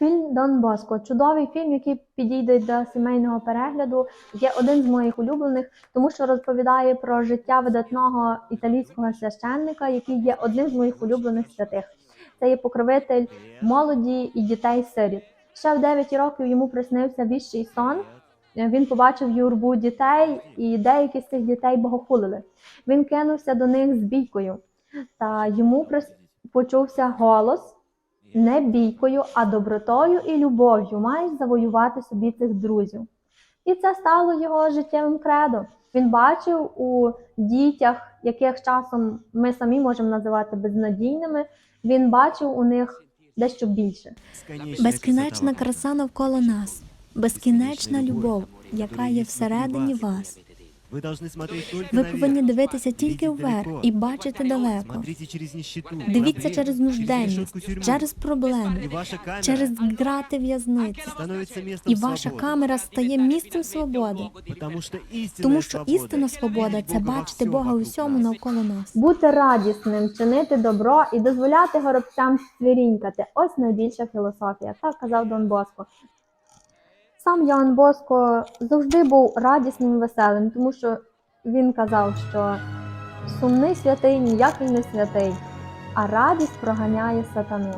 Фільм Дон Боско чудовий фільм, який підійде до сімейного перегляду. Є один з моїх улюблених, тому що розповідає про життя видатного італійського священника, який є одним з моїх улюблених святих. Це є покровитель молоді і дітей сиріт. Ще в 9 років йому приснився віщий сон. Він побачив юрбу дітей, і деякі з цих дітей богохулили. Він кинувся до них з бійкою, та йому прис- почувся голос не бійкою, а добротою і любов'ю маєш завоювати собі цих друзів. І це стало його життєвим кредо. Він бачив у дітях, яких часом ми самі можемо називати безнадійними, він бачив у них дещо більше. Безкінечна краса навколо нас, безкінечна любов, яка є всередині вас. Ви повинні дивитися тільки вверх і бачити далеко. Дивіться через нужденність, через проблеми, через грати в'язниці. І ваша камера стає місцем свободи, тому що істинна свобода це бачити Бога у всьому навколо нас. Бути радісним, чинити добро і дозволяти горобцям свірінькати. Ось найбільша філософія, так казав Дон Боско. Сам Йоанн Боско завжди був радісним і веселим, тому що він казав, що сумний святий ніякий не святий, а радість проганяє сатану.